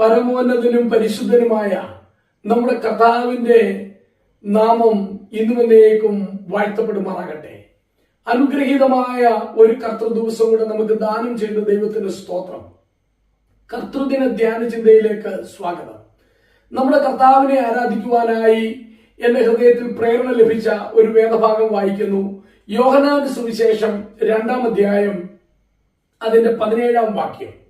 പരമോന്നതനും പരിശുദ്ധനുമായ നമ്മുടെ കർത്താവിന്റെ നാമം ഇന്നുവന്നേക്കും വാഴ്ത്തപ്പെടുമാറാകട്ടെ. അനുഗ്രഹീതമായ ഒരു കർത്തൃ ദിവസം കൂടെ നമുക്ക് ദാനം ചെയ്യുന്ന ദൈവത്തിന് സ്തോത്രം. കർത്തൃദിന ധ്യാന ചിന്തയിലേക്ക് സ്വാഗതം. നമ്മുടെ കർത്താവിനെ ആരാധിക്കുവാനായി എന്റെ ഹൃദയത്തിൽ പ്രേരണ ലഭിച്ച ഒരു വേദഭാഗം വായിക്കുന്നു. യോഹനാന്റെ സുവിശേഷം രണ്ടാം അധ്യായം അതിന്റെ പതിനേഴാം വാക്യം.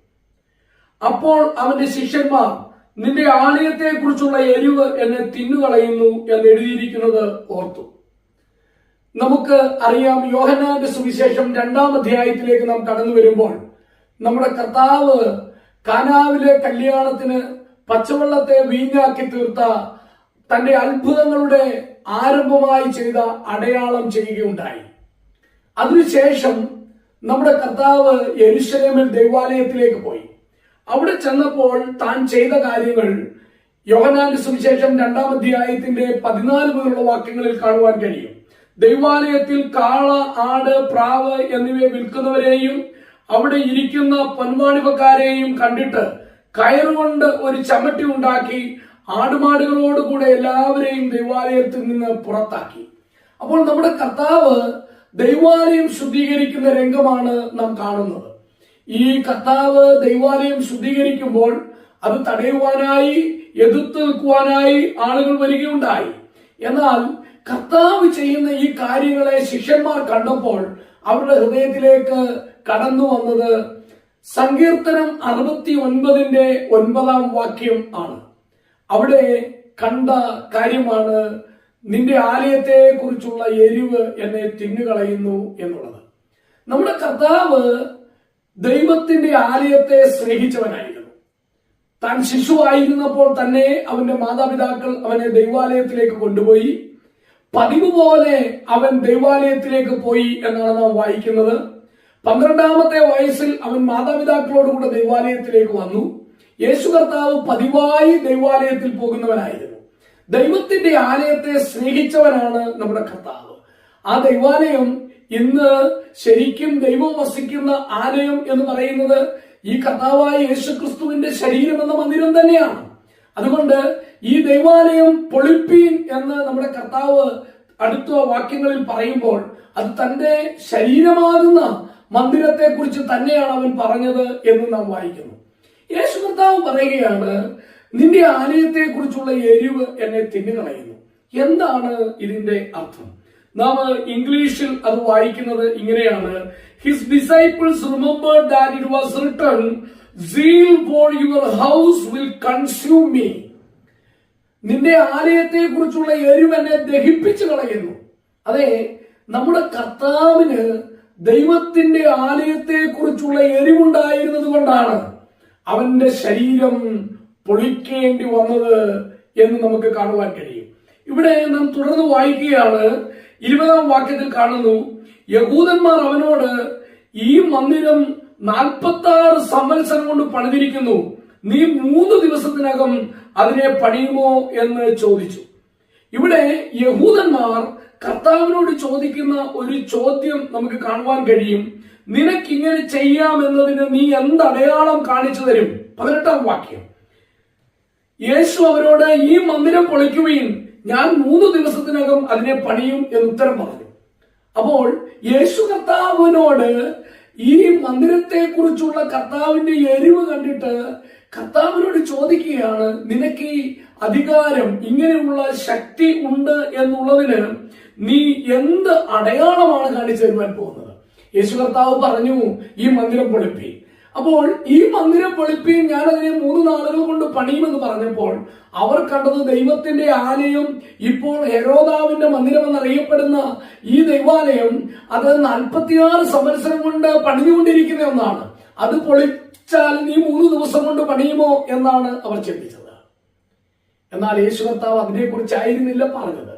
അപ്പോൾ അവന്റെ ശിഷ്യന്മാർ നിന്റെ ആലയത്തെ കുറിച്ചുള്ള എരിവ് എന്നെ തിന്നുകളയുന്നു എന്ന് എഴുതിയിരിക്കുന്നത് ഓർത്തു. നമുക്ക് അറിയാം യോഹനാന്റെ സുവിശേഷം രണ്ടാം അധ്യായത്തിലേക്ക് നാം കടന്നു വരുമ്പോൾ നമ്മുടെ കർത്താവ് കാനാവിലെ കല്യാണത്തിന് പച്ചവെള്ളത്തെ വീഞ്ഞാക്കി തീർത്ത തന്റെ അത്ഭുതങ്ങളുടെ ആരംഭമായി ചെയ്ത അടയാളം ചെയ്യുകയുണ്ടായി. അതിനുശേഷം നമ്മുടെ കർത്താവ് യെരുശലേമിൽ ദൈവാലയത്തിലേക്ക് പോയി. അവിടെ ചെന്നപ്പോൾ താൻ ചെയ്ത കാര്യങ്ങൾ യോഹനാന്റെ സുവിശേഷം രണ്ടാം അധ്യായത്തിന്റെ പതിനാല് മുതലുള്ള വാക്യങ്ങളിൽ കാണുവാൻ കഴിയും. ദൈവാലയത്തിൽ കാള ആട് പ്രാവ് എന്നിവയെ വിൽക്കുന്നവരെയും അവിടെ ഇരിക്കുന്ന പൊൻവാണിപ്പക്കാരെയും കണ്ടിട്ട് കയറുകൊണ്ട് ഒരു ചമട്ടി ഉണ്ടാക്കി ആടുമാടുകളോടുകൂടെ എല്ലാവരെയും ദൈവാലയത്തിൽ നിന്ന് പുറത്താക്കി. അപ്പോൾ നമ്മുടെ കർത്താവ് ദൈവാലയം ശുദ്ധീകരിക്കുന്ന രംഗമാണ് നാം കാണുന്നത്. ഈ കർത്താവ് ദൈവാലയം ശുദ്ധീകരിക്കുമ്പോൾ അത് തടയുവാനായി എതിർത്ത് നിൽക്കുവാനായി ആളുകൾ വരികയുണ്ടായി. എന്നാൽ കർത്താവ് ചെയ്യുന്ന ഈ കാര്യങ്ങളെ ശിഷ്യന്മാർ കണ്ടപ്പോൾ അവരുടെ ഹൃദയത്തിലേക്ക് കടന്നു വന്നത് സങ്കീർത്തനം അറുപത്തി ഒൻപതിന്റെ ഒൻപതാം വാക്യം ആണ്. അവിടെ കണ്ട കാര്യമാണ് നിന്റെ ആലയത്തെ കുറിച്ചുള്ള എരിവ് എന്നെ തിന്നുകളയുന്നു എന്നുള്ളത്. നമ്മുടെ കർത്താവ് ദൈവത്തിന്റെ ആലയത്തെ സ്നേഹിച്ചവനായിരുന്നു. താൻ ശിശുവായിരുന്നപ്പോൾ തന്നെ അവന്റെ മാതാപിതാക്കൾ അവനെ ദൈവാലയത്തിലേക്ക് കൊണ്ടുപോയി. പതിവ് പോലെ അവൻ ദൈവാലയത്തിലേക്ക് പോയി എന്നാണ് നാം വായിക്കുന്നത്. പന്ത്രണ്ടാമത്തെ വയസ്സിൽ അവൻ മാതാപിതാക്കളോടുകൂടെ ദൈവാലയത്തിലേക്ക് വന്നു. യേശു കർത്താവ് പതിവായി ദൈവാലയത്തിൽ പോകുന്നവനായിരുന്നു. ദൈവത്തിന്റെ ആലയത്തെ സ്നേഹിച്ചവനാണ് നമ്മുടെ കർത്താവ്. ആ ദൈവാലയം ഇന്ന് ശരിക്കും ദൈവം വസിക്കുന്ന ആലയം എന്ന് പറയുന്നത് ഈ കർത്താവായ യേശുക്രിസ്തുവിന്റെ ശരീരം എന്ന മന്ദിരം തന്നെയാണ്. അതുകൊണ്ട് ഈ ദൈവാലയം പൊളിപ്പീൻ എന്ന് നമ്മുടെ കർത്താവ് അടുത്ത വാക്യങ്ങളിൽ പറയുമ്പോൾ അത് തന്റെ ശരീരമാകുന്ന മന്ദിരത്തെ കുറിച്ച് തന്നെയാണ് അവൻ പറഞ്ഞത് എന്ന് നാം വായിക്കുന്നു. യേശു കർത്താവ് പറയുകയാണ് നിന്റെ ആലയത്തെ കുറിച്ചുള്ള എരിവ് എന്നെ തിന്നുകളയുന്നു. എന്താണ് ഇതിന്റെ അർത്ഥം? നാം ഇംഗ്ലീഷിൽ അത് വായിക്കുന്നത് ഇങ്ങനെയാണ്. His disciples remember that it was written zeal for your house will consume me നിന്റെ ആലയത്തെ കുറിച്ചുള്ള എരിവ് എന്നെ ദഹിപ്പിച്ചു കളയുന്നു. അതെ നമ്മുടെ കർത്താവിന് ദൈവത്തിന്റെ ആലയത്തെ കുറിച്ചുള്ള എരിവുണ്ടായിരുന്നത് കൊണ്ടാണ് അവന്റെ ശരീരം പൊളിക്കേണ്ടി വന്നത് എന്ന് നമുക്ക് കാണുവാൻ കഴിയും. ഇവിടെ നാം തുടർന്ന് വായിക്കുകയാണ് ഇരുപതാം വാക്യത്തിൽ കാണുന്നു യഹൂദന്മാർ അവനോട് ഈ മന്ദിരം നാൽപ്പത്തി ആറ് സംവത്സരം കൊണ്ട് പണിതിരിക്കുന്നു. നീ മൂന്ന് ദിവസത്തിനകം അതിനെ പണിയുമോ? എന്ന് ചോദിച്ചു. ഇവിടെ യഹൂദന്മാർ കർത്താവിനോട് ചോദിക്കുന്ന ഒരു ചോദ്യം നമുക്ക് കാണുവാൻ കഴിയും. നിനക്കിങ്ങനെ ചെയ്യാമെന്നതിന് നീ എന്ത് അടയാളം കാണിച്ചു തരും? പതിനെട്ടാം വാക്യം. യേശു അവരോട് ഈ മന്ദിരം പൊളിക്കുവീൻ. ഞാൻ മൂന്ന് ദിവസത്തിനകം അതിനെ പണിയും എന്ന് ഉത്തരം പറഞ്ഞു. അപ്പോൾ യേശു കർത്താവിനോട് ഈ മന്ദിരത്തെ കുറിച്ചുള്ള കർത്താവിന്റെ എരിവ് കണ്ടിട്ട് കർത്താവിനോട് ചോദിക്കുകയാണ് നിനക്ക് ഈ അധികാരം ഇങ്ങനെയുള്ള ശക്തി ഉണ്ട് എന്നുള്ളതിന് നീ എന്ത് അടയാളമാണ് കാണിച്ചു തരുവാൻ പോകുന്നത്? യേശു കർത്താവ് പറഞ്ഞു ഈ മന്ദിരം പൊളിപ്പി. അപ്പോൾ ഈ മന്ദിരം പൊളിപ്പിയും ഞാൻ അതിനെ മൂന്ന് നാളുകൾ കൊണ്ട് പണിയുമെന്ന് പറഞ്ഞപ്പോൾ അവർ കണ്ടത് ദൈവത്തിന്റെ ആലയം ഇപ്പോൾ ഹെരോദാവിന്റെ മന്ദിരം എന്നറിയപ്പെടുന്ന ഈ ദൈവാലയം അത് നാൽപ്പത്തിയാറ് സംവത്സരം കൊണ്ട് പണിഞ്ഞുകൊണ്ടിരിക്കുന്ന ഒന്നാണ്. അത് പൊളിച്ചാൽ നീ മൂന്ന് ദിവസം കൊണ്ട് പണിയുമോ എന്നാണ് അവർ ചിന്തിച്ചത്. എന്നാൽ യേശു കർത്താവ് അതിനെക്കുറിച്ചായിരുന്നില്ല പറഞ്ഞത്.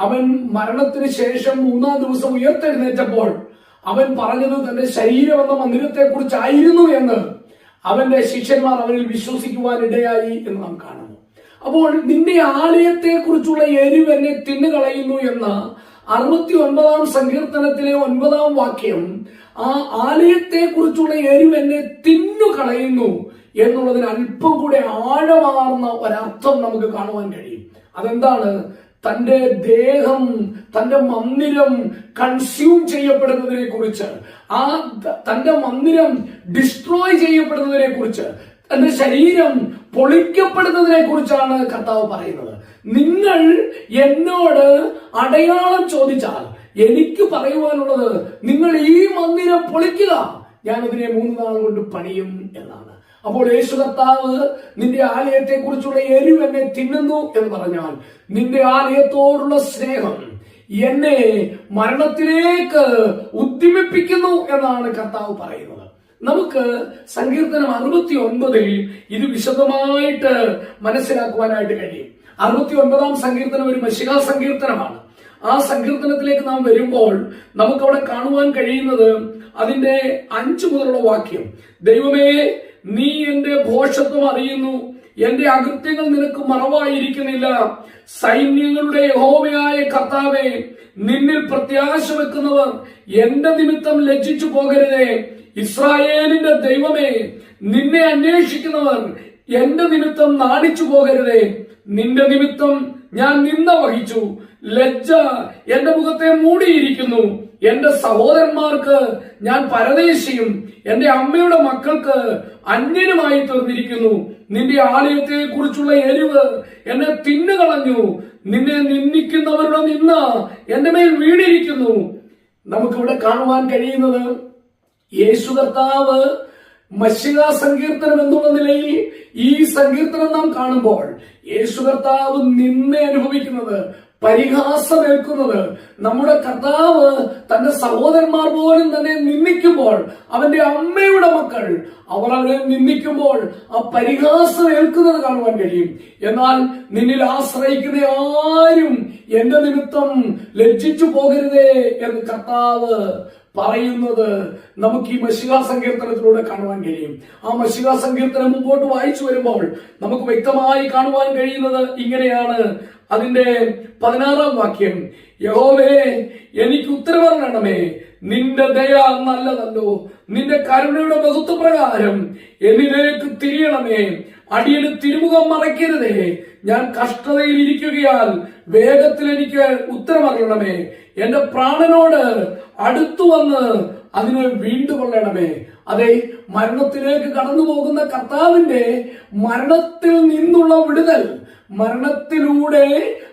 അവൻ മരണത്തിന് ശേഷം മൂന്നാം ദിവസം ഉയർത്തെഴുന്നേറ്റപ്പോൾ അവൻ പറഞ്ഞത് തന്റെ ശരീരം എന്ന മന്ദിരത്തെ കുറിച്ചായിരുന്നു എന്ന് അവന്റെ ശിഷ്യന്മാർ അവനിൽ വിശ്വസിക്കുവാൻ ഇടയായി എന്ന് നാം കാണുന്നു. അപ്പോൾ നിന്റെ ആലയത്തെ കുറിച്ചുള്ള എരിവ് എന്നെ തിന്നുകളയുന്നു എന്ന അറുപത്തി ഒൻപതാം സങ്കീർത്തനത്തിലെ ഒൻപതാം വാക്യം ആ ആലയത്തെ കുറിച്ചുള്ള എരിവ് എന്നെ തിന്നുകളയുന്നു എന്നുള്ളതിന് അല്പം കൂടെ ആഴമാർന്ന ഒരർത്ഥം നമുക്ക് കാണുവാൻ കഴിയും. അതെന്താണ്? തന്റെ ദേഹം തന്റെ മന്ദിരം കൺസ്യൂം ചെയ്യപ്പെടുന്നതിനെ കുറിച്ച് ആ തന്റെ മന്ദിരം ഡിസ്ട്രോയ് ചെയ്യപ്പെടുന്നതിനെ കുറിച്ച് തന്റെ ശരീരം പൊളിക്കപ്പെടുന്നതിനെ കുറിച്ചാണ് കർത്താവ് പറയുന്നത്. നിങ്ങൾ എന്നോട് അടയാളം ചോദിച്ചാൽ എനിക്ക് പറയുവാനുള്ളത് നിങ്ങൾ ഈ മന്ദിരം പൊളിക്കുക. ഞാൻ ഇതിനെ മൂന്ന് നാൾ കൊണ്ട് പണിയും എന്നാണ്. അപ്പോൾ യേശു കർത്താവ് നിന്റെ ആലയത്തെ കുറിച്ചുള്ള എരിവ് എന്നെ തിന്നുന്നു എന്ന് പറഞ്ഞാൽ നിന്റെ ആലയത്തോടുള്ള സ്നേഹം എന്നെ മരണത്തിലേക്ക് ഉദ്യമിപ്പിക്കുന്നു എന്നാണ് കർത്താവ് പറയുന്നത്. നമുക്ക് സങ്കീർത്തനം അറുപത്തി ഒൻപതിൽ ഇത് വിശദമായിട്ട് മനസ്സിലാക്കുവാനായിട്ട് കഴിയും. അറുപത്തി ഒൻപതാം സങ്കീർത്തനം ഒരു മഷികാ സങ്കീർത്തനമാണ്. ആ സങ്കീർത്തനത്തിലേക്ക് നാം വരുമ്പോൾ നമുക്കവിടെ കാണുവാൻ കഴിയുന്നത് അതിന്റെ അഞ്ചു മുതലുള്ള വാക്യം. ദൈവമേ നീ എന്റെ ഭോഷത്വം അറിയുന്നു. എന്റെ അകൃത്യങ്ങൾ നിനക്ക് മറവായിരിക്കുന്നില്ല. സൈന്യങ്ങളുടെ യഹോവയായ കർത്താവെ നിന്നിൽ പ്രത്യാശ വെക്കുന്നവർ എന്റെ നിമിത്തം ലജ്ജിച്ചു പോകരുതേ. ഇസ്രായേലിന്റെ ദൈവമേ നിന്നെ അന്വേഷിക്കുന്നവർ എന്റെ നിമിത്തം നാണിച്ചു പോകരുതേ. നിന്റെ നിമിത്തം ഞാൻ നിന്ന വഹിച്ചു. ലജ്ജ എന്റെ മുഖത്തെ മൂടിയിരിക്കുന്നു. എന്റെ സഹോദരന്മാർക്ക് ഞാൻ പരദേശിയും എന്റെ അമ്മയുടെ മക്കൾക്ക് അന്യനുമായി തീർന്നിരിക്കുന്നു. നിന്റെ ആലയത്തെ കുറിച്ചുള്ള എരിവ് എന്നെ തിന്നുകളഞ്ഞു. നിന്നെ നിന്ദിക്കുന്നവരുടെ നിന്ന എന്റെ മേൽ വീണിരിക്കുന്നു. നമുക്കിവിടെ കാണുവാൻ കഴിയുന്നത് യേശു കർത്താവ് മഷിക സങ്കീർത്തനം എന്നുള്ള നിലയിൽ ഈ സങ്കീർത്തനം നാം കാണുമ്പോൾ യേശു കർത്താവ് നിന്നെ അനുഭവിക്കുന്നത് പരിഹാസമേൽക്കുന്നത്. നമ്മുടെ കർത്താവ് തന്റെ സഹോദരന്മാർ പോലും തന്നെ നിന്ദിക്കുമ്പോൾ അവന്റെ അമ്മയുടെ മക്കൾ അവർ അവരെ നിന്ദിക്കുമ്പോൾ ആ പരിഹാസം ഏൽക്കുന്നത് കാണുവാൻ കഴിയും. എന്നാൽ നിന്നിൽ ആശ്രയിക്കുന്ന ആരും എന്റെ നിമിത്തം ലജ്ജിച്ചു പോകരുതേ എന്ന് കർത്താവ് പറയുന്നത് നമുക്ക് ഈ മഷിക സങ്കീർത്തനത്തിലൂടെ കാണുവാൻ കഴിയും. ആ മഷിക സങ്കീർത്തനം മുമ്പോട്ട് വായിച്ചു വരുമ്പോൾ നമുക്ക് വ്യക്തമായി കാണുവാൻ കഴിയുന്നത് ഇങ്ങനെയാണ്. അതിന്റെ പതിനാറാം വാക്യം യഹോവേ എനിക്ക് ഉത്തരവരണമേ നിന്റെ ദയ നല്ലതല്ലോ. നിന്റെ കരുണയുടെ ബഹുത്വപ്രകാരം എന്നിലേക്ക് തിരിയണമേ. അടിയന് തിരുമുഖം മറയ്ക്കരുതേ. ഞാൻ കഷ്ടതയിൽ ഇരിക്കുകയാൽ വേഗത്തിൽ എനിക്ക് ഉത്തരമറിയണമേ. എന്റെ പ്രാണനോട് അടുത്തു വന്ന് അതിനെ വീണ്ടുകൊള്ളണമേ. അതെ മരണത്തിലേക്ക് കടന്നു പോകുന്ന കർത്താവിന്റെ മരണത്തിൽ നിന്നുള്ള വിടുതൽ മരണത്തിലൂടെ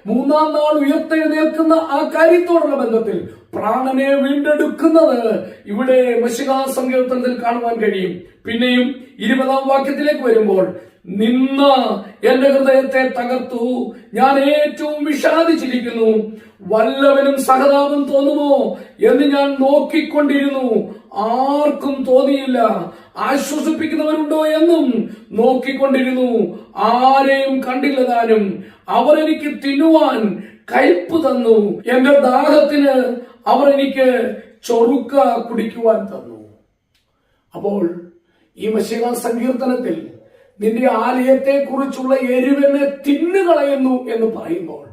മൂന്നാം നാൾ ഉയർത്തെഴുന്നേൽക്കുന്ന ആ കാര്യത്തോടുള്ള ബന്ധത്തിൽ പ്രാണനെ വീണ്ടെടുക്കുന്നത് ഇവിടെ മഷികാ സങ്കീർത്തനത്തിൽ കാണുവാൻ കഴിയും. പിന്നെയും ഇരുപതാം വാക്യത്തിലേക്ക് വരുമ്പോൾ നിന്ന് എന്റെ ഹൃദയത്തെ തകർത്തു ഞാൻ ഏറ്റവും വിഷാദിച്ചിരിക്കുന്നു. വല്ലവനും സഹതാപം തോന്നുമോ എന്ന് ഞാൻ നോക്കിക്കൊണ്ടിരുന്നു. ആർക്കും തോന്നിയില്ല. ആശ്വസിപ്പിക്കുന്നവരുണ്ടോ എന്നും നോക്കിക്കൊണ്ടിരുന്നു. ആരെയും കണ്ടില്ലതാനും അവർ എനിക്ക് തിന്നുവാൻ കയ്പ് തന്നു. എന്റെ ദാഹത്തിന് അവർ എനിക്ക് ചൊറുക്ക കുടിക്കുവാൻ തന്നു. അപ്പോൾ ഈ മഷിക സങ്കീർത്തനത്തിൽ നിന്റെ ആലയത്തെ കുറിച്ചുള്ള എരിവെന്നെ തിന്നുകളയുന്നു എന്ന് പറയുമ്പോൾ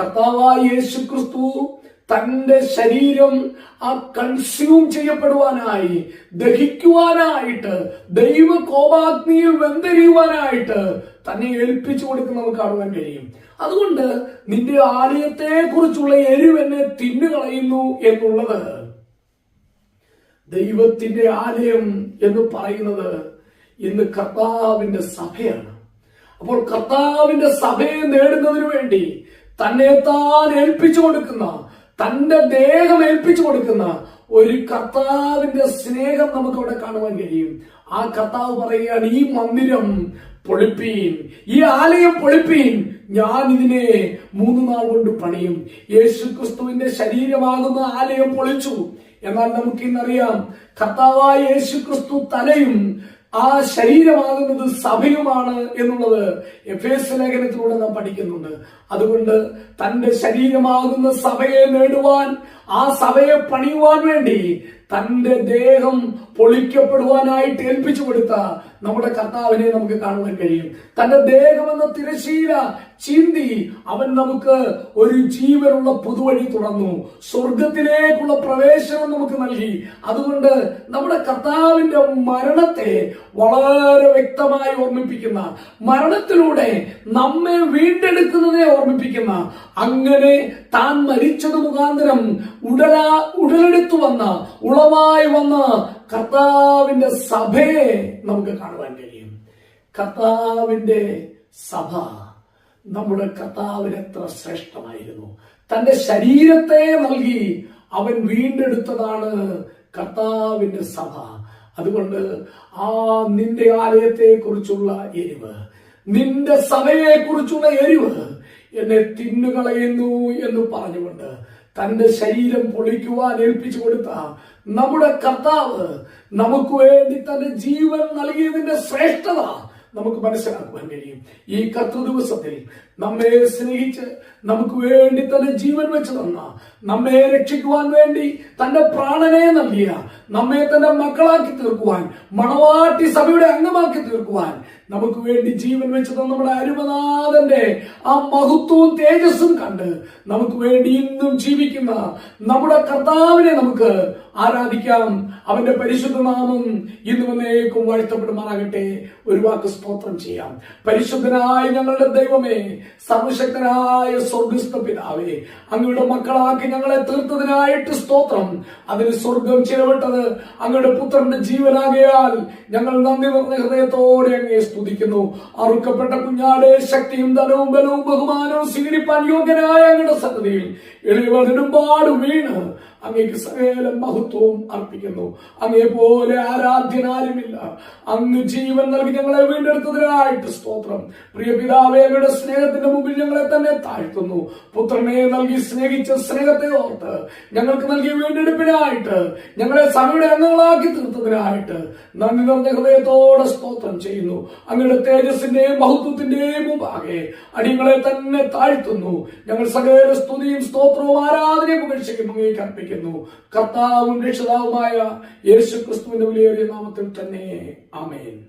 കർത്താവായ യേശു ക്രിസ്തു തന്റെ ശരീരം ആ കൺസ്യൂം ചെയ്യപ്പെടുവാനായി ദഹിക്കുവാനായിട്ട് ദൈവ കോപാഗ്നിയിൽ വെന്തരിയുവാനായിട്ട് തന്നെ ഏൽപ്പിച്ചു കൊടുക്കുന്ന നമുക്ക് കാണുവാൻ കഴിയും. അതുകൊണ്ട് നിന്റെ ആലയത്തെ കുറിച്ചുള്ള എരിവെന്നെ തിന്നുകളയുന്നു എന്നുള്ളത് ദൈവത്തിന്റെ ആലയം എന്ന് പറയുന്നത് ഇന്ന് കർത്താവിന്റെ സഭയാണ്. അപ്പോൾ കർത്താവിന്റെ സഭയെ നേടുന്നതിന് വേണ്ടി തന്നെ താൻ ഏൽപ്പിച്ചു കൊടുക്കുന്ന തന്റെ ദേഹം ഏൽപ്പിച്ചു കൊടുക്കുന്ന ഒരു കർത്താവിന്റെ സ്നേഹം നമുക്ക് അവിടെ കാണുവാൻ കഴിയും. ആ കർത്താവ് പറയുകയാണ് ഈ മന്ദിരം പൊളിപ്പീൻ ഈ ആലയം പൊളിപ്പീൻ ഞാൻ ഇതിനെ മൂന്ന് നാൾ കൊണ്ട് പണിയും. യേശുക്രിസ്തുവിന്റെ ശരീരമാകുന്ന ആലയം പൊളിച്ചു. എന്നാൽ നമുക്കിന്നറിയാം കർത്താവായ യേശു ക്രിസ്തു തലയും ആ ശരീരമാകുന്നത് സഭയുമാണ് എന്നുള്ളത് എഫ് എസ് ലേഖനത്തിലൂടെ നാം പഠിക്കുന്നുണ്ട്. അതുകൊണ്ട് തന്റെ ശരീരമാകുന്ന സഭയെ നേടുവാൻ ആ സഭയെ പണിയുവാൻ വേണ്ടി തന്റെ ദേഹം പൊളിക്കപ്പെടുവാനായിട്ട് ഏൽപ്പിച്ചു കൊടുത്ത നമ്മുടെ കർത്താവിനെ നമുക്ക് കാണുവാൻ കഴിയും. തന്റെ ദേഹം എന്ന തിരശീല ചിന്തി അവൻ നമുക്ക് ഒരു ജീവനുള്ള പുതുവഴി തുറന്നു. സ്വർഗത്തിലേക്കുള്ള പ്രവേശനം നമുക്ക് നൽകി. അതുകൊണ്ട് നമ്മുടെ കർത്താവിന്റെ മരണത്തെ വളരെ വ്യക്തമായി ഓർമ്മിപ്പിക്കുന്ന മരണത്തിലൂടെ നമ്മെ വീണ്ടെടുക്കുന്നതിനെ ഓർമ്മിപ്പിക്കുന്ന അങ്ങനെ താൻ മരിച്ചത് മുഖാന്തരം ഉടലാ ഉടലെടുത്തു വന്ന ഉളവായി വന്ന കർത്താവിന്റെ സഭയെ നമുക്ക് കാണുവാൻ കഴിയും. കർത്താവിന്റെ സഭ നമ്മുടെ കർത്താവിന് എത്ര ശ്രേഷ്ഠമായിരുന്നു തന്റെ ശരീരത്തെ നൽകി അവൻ വീണ്ടെടുത്തതാണ് കർത്താവിന്റെ സഭ. അതുകൊണ്ട് ആ നിന്റെ ആലയത്തെ കുറിച്ചുള്ള എരിവ് നിന്റെ സഭയെ കുറിച്ചുള്ള എരിവ് എന്നെ തിന്നുകളയുന്നു എന്ന് പറഞ്ഞുകൊണ്ട് തന്റെ ശരീരം പൊളിക്കുവാൻ ഏൽപ്പിച്ചു കൊടുത്ത നമ്മുടെ കർത്താവ് നമുക്ക് വേണ്ടി തന്റെ ജീവൻ നൽകിയതിന്റെ ശ്രേഷ്ഠത നമുക്ക് മനസ്സിലാക്കുവാൻ കഴിയും. ഈ കർത്തൃ ദിവസത്തിൽ നമ്മെ സ്നേഹിച്ച് നമുക്ക് വേണ്ടി തന്റെ ജീവൻ വെച്ച് തന്ന നമ്മെ രക്ഷിക്കുവാൻ വേണ്ടി തന്റെ പ്രാണനെ നൽകിയ നമ്മെ തന്റെ മക്കളാക്കി തീർക്കുവാൻ മണവാട്ടി സഭയുടെ അംഗമാക്കി തീർക്കുവാൻ നമുക്ക് വേണ്ടി ജീവൻ വെച്ച് തന്ന നമ്മുടെ അരുമനാഥന്റെ ആ മഹത്വവും തേജസ്സും കണ്ട് നമുക്ക് വേണ്ടി ഇന്നും ജീവിക്കുന്ന നമ്മുടെ കർത്താവിനെ നമുക്ക് ആരാധിക്കാം. അവന്റെ പരിശുദ്ധ നാമം ഇന്ന് എന്നേക്കും വാഴ്ത്തപ്പെടുമാറാകട്ടെ. ഒരു വാക്ക് സ്തോത്രം ചെയ്യാം. പരിശുദ്ധനായ ഞങ്ങളുടെ ദൈവമേ സർവശക്തനായ സ്വർഗസ്ഥ പിതാവേ അങ്ങയുടെ മക്കളാക്കി ഞങ്ങളെ തീർത്തതിനായിട്ട് സ്തോത്രം. അതിന് സ്വർഗം ചിലവിട്ടത് അങ്ങയുടെ പുത്രന്റെ ജീവനാകയാൽ ഞങ്ങൾ നന്ദി പറഞ്ഞ ഹൃദയത്തോടെ അങ്ങേ സ്തുതിക്കുന്നു. അറുക്കപ്പെട്ട കുഞ്ഞാടെ ശക്തിയും ധനവും ബലവും ബഹുമാനവും സ്വീകരിപ്പാൻ യോഗ്യനായ അങ്ങയുടെ സന്നദ്ധിയിൽ പാടും വീണ്. അങ്ങേക്ക് സകല മഹത്വവും അർപ്പിക്കുന്നു. അങ്ങേ പോലെ ആരാധ്യനാരുമില്ല. അങ്ങ് ജീവൻ നൽകി ഞങ്ങളെ വീണ്ടെടുത്തതിനായിട്ട് സ്തോത്രം. പ്രിയ പിതാവേ അങ്ങയുടെ സ്നേഹത്തിന്റെ മുമ്പിൽ ഞങ്ങളെ തന്നെ താഴ്ത്തുന്നു. പുത്രനെ നൽകി സ്നേഹിച്ച സ്നേഹത്തെ ഓർത്ത് ഞങ്ങൾക്ക് നൽകിയ വീണ്ടെടുപ്പിനായിട്ട് ഞങ്ങളെ സഭയുടെ അംഗങ്ങളാക്കി തീർത്തതിനായിട്ട് നന്ദി നിറഞ്ഞ ഹൃദയത്തോടെ സ്തോത്രം ചെയ്യുന്നു. അങ്ങയുടെ തേജസ്സിന്റെയും മഹത്വത്തിന്റെയും മുമ്പാകെ അടിയങ്ങളെ തന്നെ താഴ്ത്തുന്നു. ഞങ്ങൾ സകല സ്തുതിയും സ്തോത്രവും ആരാധനയും ഉപേക്ഷിക്കും. അങ്ങേക്ക് അർപ്പിക്കുന്നു. കർത്താവും രക്ഷിതാവുമായ യേശു ക്രിസ്തുവിന്റെ വിലയേറിയ നാമത്തിൽ തന്നെ. ആമേൻ.